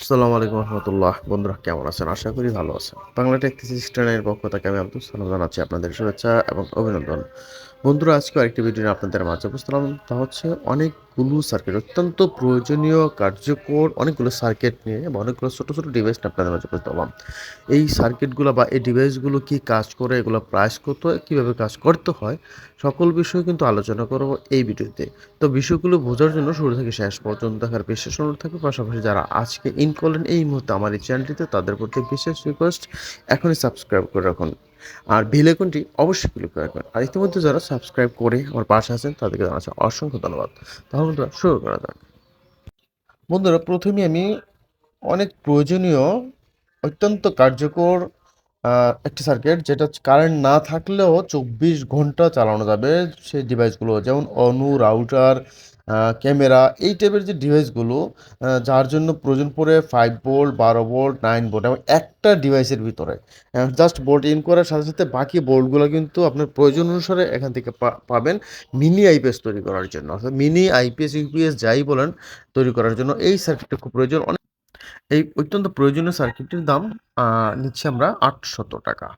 আসসালামু আলাইকুম রহমতুল্লাহ। বন্ধুরা, কেমন আছেন? আশা করি ভালো আছেন। বাংলা টেক সিস্টেমের পক্ষ থেকে আমি আব্দুল সালাম জানাচ্ছি আপনাদের শুভেচ্ছা এবং অভিনন্দন। বন্ধুরা, আজকে আরেকটি ভিডিও নিয়ে আপনাদের মাঝে বুঝলাম তা হচ্ছে অনেকগুলো সার্কিট অত্যন্ত প্রয়োজনীয়, কার্যকর অনেকগুলো সার্কিট নিয়ে বা অনেকগুলো ছোটো ছোটো ডিভাইস আপনাদের মাঝে বুঝতে পারলাম এই সার্কিটগুলো বা এই ডিভাইসগুলো কি কাজ করে, এগুলো প্রাইস কত, কীভাবে কাজ করতে হয়, সকল বিষয় কিন্তু আলোচনা করব এই ভিডিওতে তো বিষয়গুলো বোঝার জন্য শুরু থেকে শেষ পর্যন্ত দেখার বিশেষ অনুরোধ থাকবে। পাশাপাশি যারা আজকে ইন করলেন, এই মুহূর্তে আমার এই চ্যানেলটিতে তাদের প্রতি বিশেষ রিকোয়েস্ট এখনই সাবস্ক্রাইব করে রাখুন। আর বেল অবশ্যই ক্লিক করে রাখবেন। আর ইতিমধ্যে যারা সাবস্ক্রাইব করে আমার পাশে আছেন, তাদেরকে জানাচ্ছি অসংখ্য ধন্যবাদ। তাহলে বন্ধুরা, শুরু করা যাক। বন্ধুরা প্রথমে আমি অনেক প্রয়োজনীয়, অত্যন্ত কার্যকর একটি সার্কিট যেটা কারেন্ট না থাকলেও চব্বিশ ঘণ্টা চালানো যাবে সেই ডিভাইসগুলো যেমন অনু রাউটার ক্যামেরা এই টাইপের যে ডিভাইসগুলো যার জন্য প্রয়োজন পড়ে ফাইভ ভোল্ট বারো ভোল্ট নাইন ভোল্ট এবং একটা ডিভাইসের ভিতরে। জাস্ট বোল্ট ইন করার সাথে সাথে বাকি বোল্টগুলো কিন্তু আপনার প্রয়োজন অনুসারে এখান থেকে পাবেন মিনি আইপিএস তৈরি করার জন্য। অর্থাৎ মিনি আইপিএস ইউপিএস যাই বলেন তৈরি করার জন্য এই সার্কিটটা খুব প্রয়োজন। এই অত্যন্ত প্রয়োজনীয় সার্কিটটির দাম নিচ্ছি আমরা আটশত টাকা।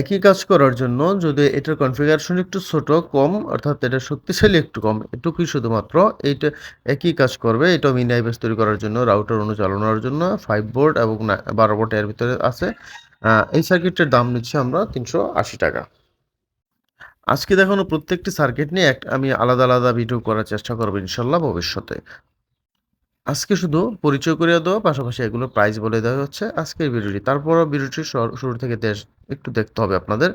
একই কাজ করার জন্য যদি এটার কনফিগারেশন একটু ছোট, কম, অর্থাৎ এটা শক্তিশালী একটু কম, এটুকুই শুধুমাত্র, এইটা একই কাজ করবে, এটা মিনি আইপিএস তৈরি করার জন্য রাউটার অনুচালনার জন্য ফাইভ বোর্ড এবং বারো বোর্ড এর ভিতরে আছে। এই সার্কিটটির দাম নিচ্ছি আমরা তিনশো আশি টাকা। আজকে দেখানো প্রত্যেকটি সার্কিট নিয়ে আমি আলাদা আলাদা ভিডিও করার চেষ্টা করব ইনশাল্লাহ ভবিষ্যতে। আজকে শুধু পরিচয় করিয়ে দেওয়া, পাশাপাশি এগুলো প্রাইস বলে দেওয়া হচ্ছে আজকের ভিডিওটি। তারপরও ভিডিওটি শর- থেকে দেশ একটু দেখতে হবে আপনাদের।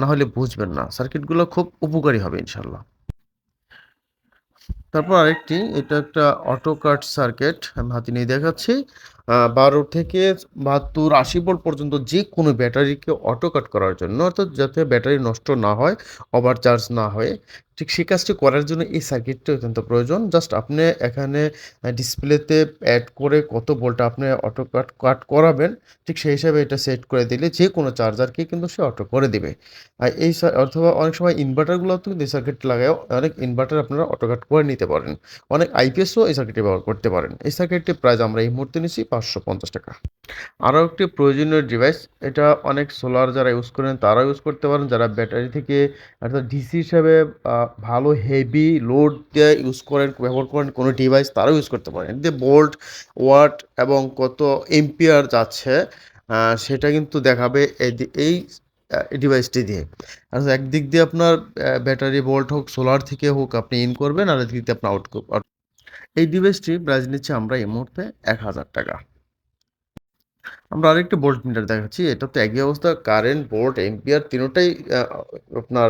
না হলে বুঝবেন না, সার্কিটগুলো খুব উপকারী হবে ইনশাল্লাহ তারপর আরেকটি, এটা একটা অটো কাট সার্কিট আমি হাতে নিয়ে দেখাচ্ছি। বারো থেকে বাহাত্তর আশি ভোল্ট পর্যন্ত যে কোনো ব্যাটারিকে অটো কাট করার জন্য, অর্থাৎ যাতে ব্যাটারি নষ্ট না হয় ওভার চার্জ না হয়, ঠিক সেই কাজটি করার জন্য এই সার্কিটটি অত্যন্ত প্রয়োজন। জাস্ট আপনি এখানে ডিসপ্লেতে অ্যাড করে কত ভোল্ট আপনি অটো কাট কাট করাবেন, ঠিক সেই হিসাবে এটা সেট করে দিলে যে কোনো চার্জারকে কিন্তু সে অটো করে দিবে। আর এই অথবা অনেক সময় ইনভার্টারগুলো কিন্তু এই সার্কিট লাগায় অনেক ইনভার্টার আপনারা অটো কাট করে নিতে পারেন। অনেক আইপিএসও এই সার্কিটটি ব্যবহার করতে পারেন। এই সার্কিটটির প্রাইস আমরা এই মুহূর্তে নিচ্ছি পাঁচশো পঞ্চাশ টাকা। আরও একটি প্রয়োজনীয় ডিভাইস এটা অনেক সোলার যারা ইউজ করেন তারা ইউজ করতে পারেন। যারা ব্যাটারি থেকে অর্থাৎ ডিসি হিসাবে ভালো হেভি লোড দিয়ে ইউজ করেন, ব্যবহার করেন কোনো ডিভাইস তারাও ইউজ করতে পারেন। এতে বোল্ট ওয়াট এবং কত এম্পিয়ার যাচ্ছে সেটা কিন্তু দেখাবে এই এই ডিভাইসটি দিয়ে। আর একদিক দিয়ে আপনার ব্যাটারি ভোল্ট হোক সোলার থেকে হোক আপনি ইন করবেন, আর একদিক দিয়ে আপনি আউট এই ডিভাইসটি প্রাইস নিচ্ছে আমরা এই মুহূর্তে এক হাজার টাকা। আমরা আরেকটি ভোল্ট মিটার দেখাচ্ছি। এটা তো একই অবস্থা কারেন্ট ভোল্ট এম্পিয়ার তিনোটাই আপনার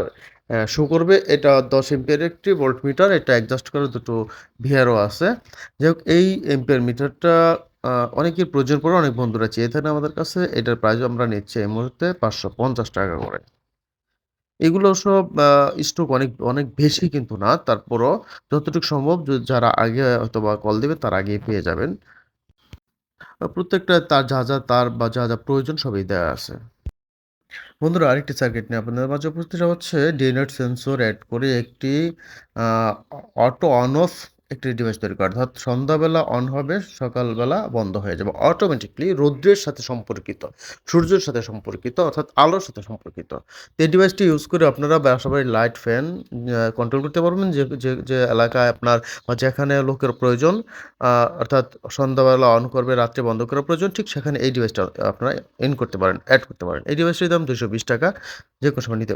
শো করবে। এটা দশ এম্পিয়ার একটি ভোল্ট মিটার এটা অ্যাডজাস্ট করে দুটো ভিআরও আছে। যাই হোক, এই এম্পিয়ার মিটারটা অনেকের প্রয়োজন পড়ে, অনেক বন্ধুরা চেয়ে থাকেন আমাদের কাছে। এটার প্রাইস আমরা নিচ্ছি এই মুহূর্তে পাঁচশো পঞ্চাশ টাকা করে। এগুলো সব স্টক অনেক অনেক বেশি কিন্তু না। তারপরও যতটুকু সম্ভব যারা আগে হয়তো বা কল দেবে তার আগে পেয়ে যাবেন। প্রত্যেকটা তার যা যা তার বা যা যা প্রয়োজন সবই দেওয়া আছে। বন্ধুরা, আরেকটি সার্কিট নিয়ে আপনাদের মাঝে উপস্থিত হচ্ছে ডিএনএট সেন্সর অ্যাড করে একটি অটো অন অফ একটি ডিভাইস তৈরি করা। অর্থাৎ সন্ধ্যাবেলা অন হবে, সকালবেলা বন্ধ হয়ে যাবে। অটোমেটিকলি রৌদ্রের সাথে সম্পর্কিত, সূর্যের সাথে সম্পর্কিত, অর্থাৎ আলোর সাথে সম্পর্কিত। এই ডিভাইসটি ইউজ করে আপনারা বাসাবাড়ির লাইট ফ্যান কন্ট্রোল করতে পারবেন। যে যে এলাকায় আপনার বা যেখানে লোকের প্রয়োজন অর্থাৎ সন্ধ্যাবেলা অন করবে, রাত্রে বন্ধ করার প্রয়োজন, ঠিক সেখানে এই ডিভাইসটা আপনারা ইন করতে পারেন অ্যাড করতে পারেন। এই ডিভাইসটির দাম দুশো বিশ টাকা যে কোনো সময় নিতে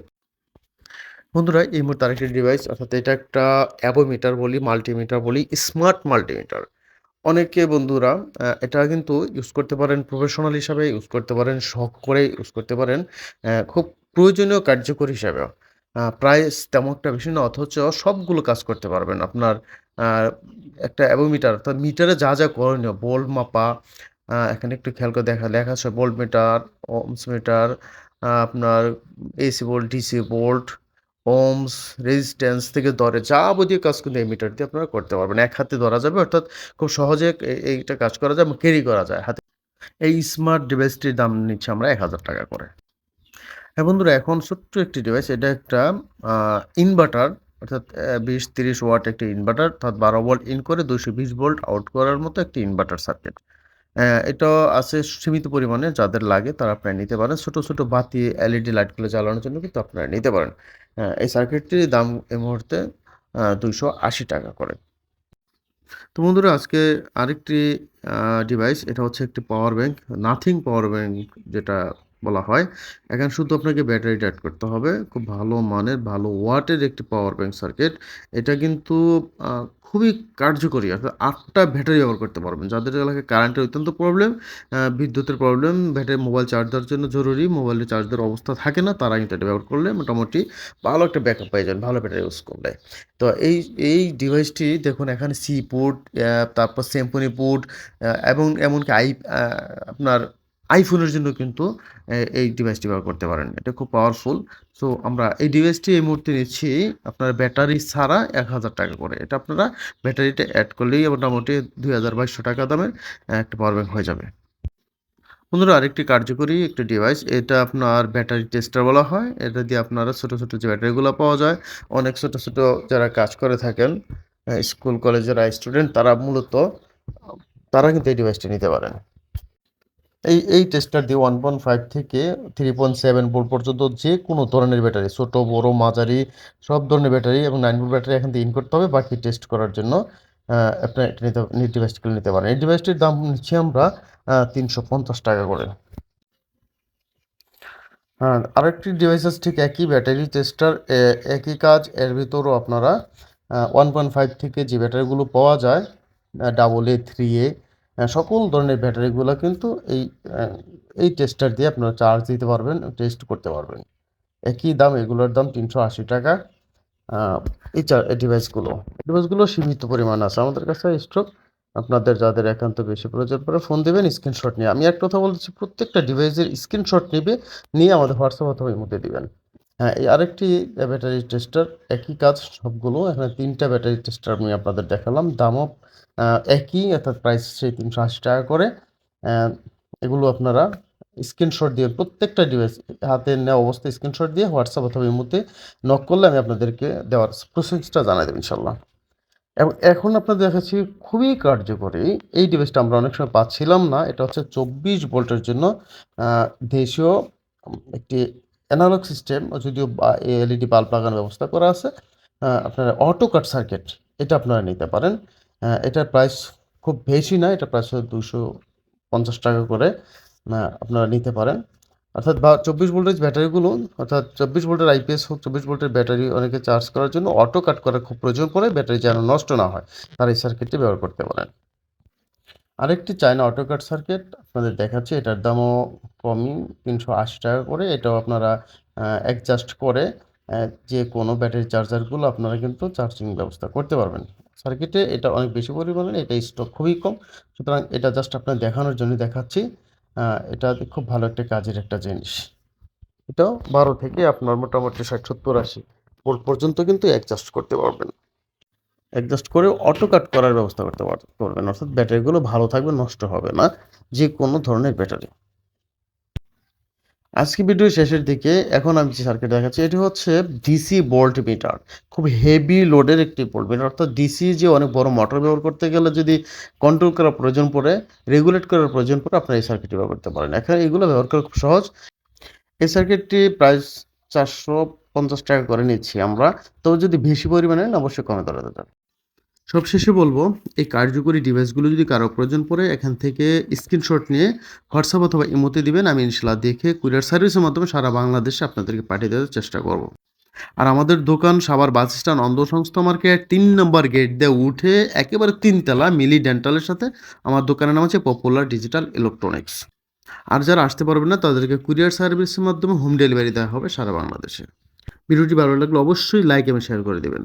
বন্ধুরা, এই মুহূর্তে আরেকটি ডিভাইস অর্থাৎ এটা একটা অ্যাবোমিটার বলি মাল্টিমিটার বলি স্মার্ট মাল্টিমিটার অনেকে বন্ধুরা এটা কিন্তু ইউজ করতে পারেন প্রফেশনাল হিসাবে ইউজ করতে পারেন, শখ করে ইউজ করতে পারেন খুব প্রয়োজনীয়, কার্যকর হিসাবে। প্রাইস তেমন একটা বেশি না, অথচ সবগুলো কাজ করতে পারবেন আপনার একটা অ্যাবোমিটার, অর্থাৎ মিটারে যা যা করণীয় বোল্ট মাপা এখানে একটু খেয়াল করে দেখা লেখা আছে ভোল্ট মিটার ওমস মিটার আপনার AC volt DC volt ohms resistance থেকে ধরে যাবতীয় কাজ কিন্তু এই মিটার দিয়ে আপনারা করতে পারবেন। এক হাতে ধরা যাবে, অর্থাৎ খুব সহজে এইটা কাজ করা যায় ক্যারি করা যায়। হাতে এই স্মার্ট ডিভাইসটির দাম নিচ্ছে আমরা এক হাজার টাকা করে। হ্যাঁ বন্ধুরা, এখন ছোট্ট একটি ডিভাইস এটা একটা ইনভার্টার অর্থাৎ বিশ তিরিশ ওয়াট একটি ইনভার্টার অর্থাৎ বারো ভোল্ট ইন করে দুশো বিশ ভোল্ট আউট করার মতো একটি ইনভার্টার সার্কিট এটা আছে সীমিত পরিমাণে যাদের লাগে তারা আপনারা নিতে পারেন। ছোটো ছোটো বাতি এলইডি লাইটগুলো জ্বালানোর জন্য কিন্তু আপনারা নিতে পারেন। আহ, এই সার্কিটটির দাম এই মুহূর্তে দুইশো আশি টাকা করে। তো বন্ধুরা আজকে আরেকটি ডিভাইস এটা হচ্ছে একটি power bank nothing power bank যেটা বলা হয়। এখানে শুধু আপনাকে ব্যাটারিটা অ্যাড করতে হবে। খুব ভালো মানের, ভালো ওয়াটের একটি পাওয়ার ব্যাংক সার্কিট এটা কিন্তু খুবই কার্যকরী। অর্থাৎ আটটা ব্যাটারি ব্যবহার করতে পারবেন। যাদের এলাকায় কারেন্টের অত্যন্ত প্রবলেম বিদ্যুতের প্রবলেম ব্যাটারি মোবাইল চার্জ দেওয়ার জন্য জরুরি। মোবাইলে চার্জ দেওয়ার অবস্থা থাকে না, তারা কিন্তু এটা ব্যবহার করলে মোটামুটি ভালো একটা ব্যাকআপ পেয়ে যান ভালো ব্যাটারি ইউজ করলে। তো এই এই ডিভাইসটি দেখুন, এখানে সি পোর্ট তারপর সেম্পনি পোর্ট এবং এমনকি আই আপনার আইফোনের জন্য কিন্তু এই ডিভাইসটি ব্যবহার করতে পারেন। এটা খুব পাওয়ারফুল সো আমরা এই ডিভাইসটি এই মুহূর্তে নিচ্ছি, আপনার ব্যাটারি ছাড়া এক হাজার টাকা করে। এটা আপনারা ব্যাটারিটা অ্যাড করলেই মোটামুটি দুই হাজার বাইশশো টাকা দামের একটা পাওয়ার ব্যাংক হয়ে যাবে। বন্ধুরা, আরেকটি কার্যকরী একটি ডিভাইস এটা আপনার ব্যাটারি টেস্টার বলা হয়। এটা দিয়ে আপনারা ছোটো ছোটো যে ব্যাটারিগুলো পাওয়া যায়, অনেক ছোটো ছোটো যারা কাজ করে থাকেন স্কুল, কলেজের স্টুডেন্ট তারা মূলত, তারা কিন্তু এই ডিভাইসটি নিতে পারেন। এই এই টেস্টার দিয়ে ওয়ান পয়েন্ট ফাইভ থেকে থ্রি পয়েন্ট সেভেন ভোল্ট পর্যন্ত যে কোনো ধরনের ব্যাটারি ছোটো বড় মাঝারি সব ধরনের ব্যাটারি এবং নাইন ভোল্ট ব্যাটারি এখান থেকে ইন করতে হবে বাকি টেস্ট করার জন্য আহ, আপনি এটা নিতে এই ডিভাইসটি নিতে পারেন। এই ডিভাইসটির দাম নিচ্ছি আমরা তিনশো পঞ্চাশ টাকা করে। হ্যাঁ আরেকটি ডিভাইস আছে ঠিক একই ব্যাটারি টেস্টার একই কাজ এর ভিতরও আপনারা ওয়ান পয়েন্ট ফাইভ থেকে যে ব্যাটারিগুলো পাওয়া যায় ডাবল এ থ্রি এ সকল ধরনের ব্যাটারিগুলো কিন্তু এই এই টেস্টার দিয়ে আপনারা চার্জ দিতে পারবেন টেস্ট করতে পারবেন। একই দাম, এগুলোর দাম তিনশো আশি টাকা। এই চার ডিভাইসগুলো ডিভাইসগুলো সীমিত পরিমাণ আছে। আমাদের কাছে স্টক আপনাদের যাদের একান্ত বেশি প্রয়োজন পড়ে ফোন দেবেন স্ক্রিনশট নিয়ে। আমি একটা কথা বলতেছি প্রত্যেকটা ডিভাইসের স্ক্রিনশট নেবে, নিয়ে আমাদের হোয়াটসঅ্যাপ অথবা মধ্যে দিবেন। হ্যাঁ এই আরেকটি ব্যাটারি টেস্টার একই কাজ সবগুলো। এখানে তিনটা ব্যাটারি টেস্টার আমি আপনাদের দেখালাম। দামও একই, অর্থাৎ প্রাইস সেই তিনশো আশি টাকা করে। এগুলো আপনারা স্ক্রিনশট দিয়ে প্রত্যেকটা ডিভাইস হাতে নেওয়া অবস্থায় স্ক্রিনশট দিয়ে হোয়াটসঅ্যাপ অথবা ইমোতে নক করলে আমি আপনাদেরকে দেওয়ার প্রসেসটা জানাই দেবো ইনশাল্লাহ এবং এখন আপনাদের দেখাচ্ছি খুবই কার্যকরী। এই ডিভাইসটা আমরা অনেক সময় পাচ্ছিলাম না। এটা হচ্ছে চব্বিশ ভোল্টের জন্য দেশীয়, একটি অ্যানালগ সিস্টেম যদিও এলইডি বাল্ব লাগানোর ব্যবস্থা করা আছে আপনার অটো কাট সার্কিট এটা আপনারা নিতে পারেন। এটার প্রাইস খুব বেশি না এটা প্রাইস দুশো পঞ্চাশ টাকা করে আপনারা নিতে পারেন। অর্থাৎ বা চব্বিশ ভোল্টেজ ব্যাটারিগুলো অর্থাৎ চব্বিশ ভোল্টের আইপিএস হোক, চব্বিশ ভোল্টের ব্যাটারি অনেকে চার্জ করার জন্য অটো কাট করার খুব প্রয়োজন পড়ে ব্যাটারি যেন নষ্ট না হয়, তারা এই সার্কিটটি ব্যবহার করতে পারেন। আরেকটি চায়না অটো কাট সার্কিট আপনাদের দেখাচ্ছি, এটার দামও কমই, তিনশো আশি টাকা করে। এটাও আপনারা অ্যাডজাস্ট করে যে কোনো ব্যাটারি চার্জারগুলো আপনারা কিন্তু চার্জিং ব্যবস্থা করতে পারবেন। সার্কিটে এটা অনেক বেশি পরিমাণে, এটা স্টক খুবই কম। সুতরাং এটা জাস্ট আপনার দেখানোর জন্য দেখাচ্ছি এটা খুব ভালো একটা কাজের একটা জিনিস। এটাও বারো থেকে আপনার মোটামুটি ষাট সত্তর আশি পর্যন্ত কিন্তু অ্যাডজাস্ট করতে পারবেন। অ্যাডজাস্ট করে অটো কাট করার ব্যবস্থা করতে পারবেন অর্থাৎ ব্যাটারিগুলো ভালো থাকবে, নষ্ট হবে না যে কোনো ধরনের ব্যাটারি। আজকে ভিডিও শেষের দিকে এখন আমি যে সার্কিট দেখাচ্ছি, এটি হচ্ছে ডিসি বোল্ট মিটার খুব হেভি লোডের একটি ভোল্ট মিটার অর্থাৎ ডিসি যে অনেক বড় মোটর ব্যবহার করতে গেলে যদি কন্ট্রোল করার প্রয়োজন পড়ে রেগুলেট করার প্রয়োজন পড়ে, আপনারা এই সার্কিটটি ব্যবহার করতে পারেন। এখানে এগুলো ব্যবহার করা খুব সহজ। এই সার্কিটটি প্রায় চারশো পঞ্চাশ টাকা করে নিচ্ছি আমরা। তবে যদি বেশি পরিমাণে অবশ্যই কমে ধরা যাবে। সবশেষে বলব, এই কার্যকরী ডিভাইসগুলো যদি কারও প্রয়োজন পড়ে, এখান থেকে স্ক্রিনশট নিয়ে হোয়াটসঅ্যাপ অথবা ইমোতে দিবেন। আমি ইনশাল্লাহ দেখে কুরিয়ার সার্ভিসের মাধ্যমে সারা বাংলাদেশে আপনাদেরকে পাঠিয়ে দেওয়ার চেষ্টা করব। আর আমাদের দোকান সাবার বাস স্ট্যান্ড অন্ধ সংস্থা মার্কেট, তিন নম্বর গেট দিয়ে উঠে একেবারে তিনতলা মিলি ডেন্টালের সাথে আমার দোকানের নাম হচ্ছে পপুলার ডিজিটাল ইলেকট্রনিক্স আর যারা আসতে পারবেন না, তাদেরকে কুরিয়ার সার্ভিসের মাধ্যমে হোম ডেলিভারি দেওয়া হবে সারা বাংলাদেশে। ভিডিওটি ভালো লাগলে অবশ্যই লাইক এবং শেয়ার করে দেবেন।